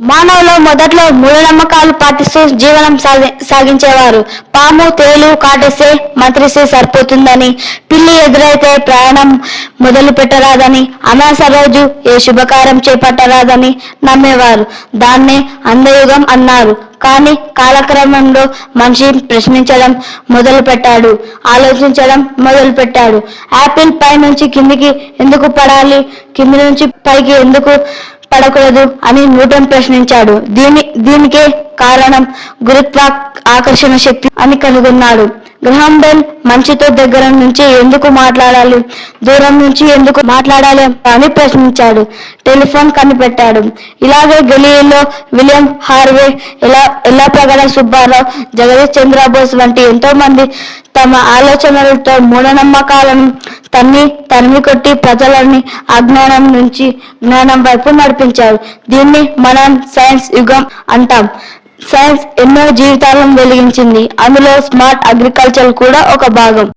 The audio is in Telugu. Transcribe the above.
మానవులు మొదట్లో మూఢనమ్మకాలు పాటిస్తూ జీవనం సాగి సాగించేవారు. పాము తేలు కాటేస్తే మంత్రిస్తే సరిపోతుందని పిల్లి ఎదురైతే ప్రయాణం మొదలు పెట్టరాదని అమాస రోజు ఏ శుభకారం చేపట్టరాదని నమ్మేవారు. దాన్నే అందయుగం అన్నారు. కానీ కాలక్రమంలో మనిషి ప్రశ్నించడం మొదలు పెట్టాడు ఆలోచించడం మొదలు పెట్టాడు యాపిల్ పై నుంచి కిందికి ఎందుకు పడాలి? కింది నుంచి పైకి ఎందుకు పడకూడదు అని న్యూటన్ ప్రశ్నించాడు. దీని దీనికే కారణం గురుత్వా ఆకర్షణ శక్తి అని కనుగొన్నాడు. గ్రహం బెల్ మనిషితో దగ్గర నుంచి ఎందుకు మాట్లాడాలి? దూరం నుంచి ఎందుకు మాట్లాడాలి అని ప్రశ్నించాడు. టెలిఫోన్ కనిపెట్టాడు. ఇలాగే గలీలో విలియం హార్వే ఎలా ఎలా ప్రగడ సుబ్బారావు జగదీష్ చంద్రబోస్ వంటి ఎంతో మంది తమ ఆలోచనలతో మూఢనమ్మకాలను తన్ని తరిమి కొట్టి ప్రజలని అజ్ఞానం నుంచి జ్ఞానం వైపు నడిపించారు. దీన్ని మనం సైన్స్ యుగం అంటాం. సైన్స్ ఎన్నో జీవితాలను వెలిగించింది. అందులో స్మార్ట్ అగ్రికల్చర్ కూడా ఒక భాగం.